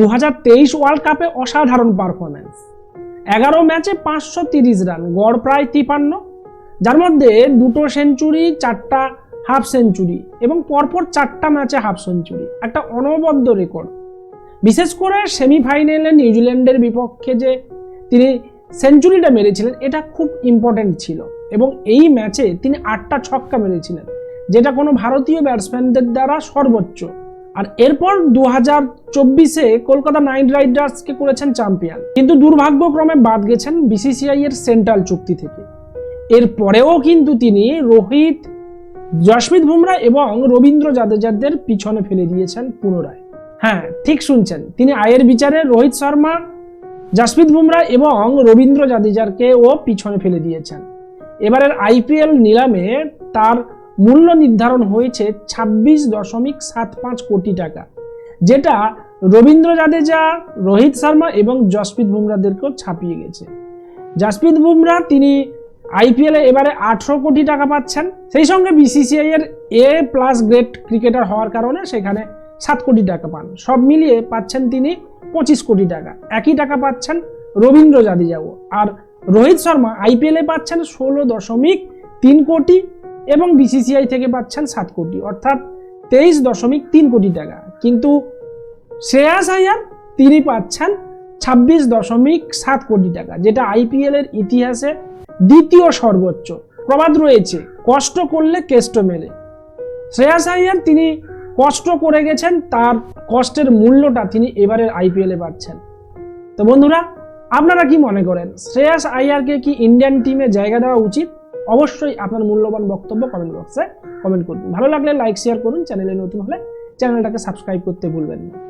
দু হাজার তেইশ ওয়ার্ল্ড কাপে অসাধারণ পারফরমেন্স এগারো ম্যাচে পাঁচশো তিরিশ রান, গড় প্রায় তিপান্ন। যার মধ্যে দুটো সেঞ্চুরি চারটা হাফ সেঞ্চুরি এবং পরপর চারটা ম্যাচে হাফ সেঞ্চুরি একটা অনবদ্য রেকর্ড বিশেষ করে সেমিফাইনালে নিউজিল্যান্ডের বিপক্ষে যে তিনি সেঞ্চুরিটা মেরেছিলেন, এটা খুব ইম্পর্ট্যান্ট ছিল এবং এই ম্যাচে তিনি আটটা ছক্কা মেরেছিলেন, যেটা কোনো ভারতীয় ব্যাটসম্যানদের দ্বারা সর্বোচ্চ। আর এরপর দু হাজার চব্বিশে কলকাতা নাইট রাইডার্সকে করেছেন চ্যাম্পিয়ন। কিন্তু দুর্ভাগ্যক্রমে বাদ গেছেন বিসিসিআই এর সেন্ট্রাল চুক্তি থেকে। এরপরেও কিন্তু তিনি রোহিত জশমিত বুমরা এবং রবীন্দ্র জাদেজাদের পিছনে ফেলে দিয়েছেন পুনরায়। হ্যাঁ ঠিক শুনছেন। তিনি আয়ের বিচারে রোহিত শর্মা জাসপ্রীত বুমরা এবং রবীন্দ্র জাদেজারকে ও পিছনে ফেলে দিয়েছেন। এবারের আইপিএল নিলামে তার মূল্য নির্ধারণ হয়েছে ছাব্বিশ দশমিক সাত পাঁচ কোটি টাকা, যেটা রবীন্দ্র জাদেজা রোহিত শর্মা এবং জসপ্রীত বুমরাদেরকেও ছাপিয়ে গেছে। জাসপ্রীত বুমরা তিনি আইপিএলে এবারে আঠেরো কোটি টাকা পাচ্ছেন, সেই সঙ্গে বিসিসিআই এর এ প্লাস গ্রেড ক্রিকেটার হওয়ার কারণে সেখানে সাত কোটি টাকা পান। সব মিলিয়ে পাচ্ছেন তিনি পঁচিশ কোটি টাকা। একই টাকা পাচ্ছেন রবীন্দ্র জাদেজাও আর রোহিত শর্মা আইপিএলে পাচ্ছেন ষোলো দশমিক তিন কোটি এবং বিসিসিআই থেকে পাচ্ছেন সাত কোটি, অর্থাৎ তেইশ দশমিক তিন কোটি টাকা। কিন্তু শ্রেয়াস আয়ার তিনি পাচ্ছেন ছাব্বিশ দশমিক সাত কোটি টাকা, যেটা আইপিএল এর ইতিহাসে দ্বিতীয় সর্বোচ্চ। প্রবাদ রয়েছে, কষ্ট করলে কেষ্ট মেলে। শ্রেয়াস আয়ার তিনি কষ্ট করে গেছেন, তার কষ্টের মূল্যটা তিনি এবারের আইপিএলে পাচ্ছেন। তো বন্ধুরা, আপনারা কি মনে করেন, শ্রেয়াস আয়ারকে কি ইন্ডিয়ান টিমে জায়গা দেওয়া উচিত? অবশ্যই আপনার মূল্যবান বক্তব্য কমেন্ট বক্সে কমেন্ট করুন। ভালো লাগলে লাইক শেয়ার করুন। চ্যানেলে নতুন হলে চ্যানেলটাকে সাবস্ক্রাইব করতে ভুলবেন না।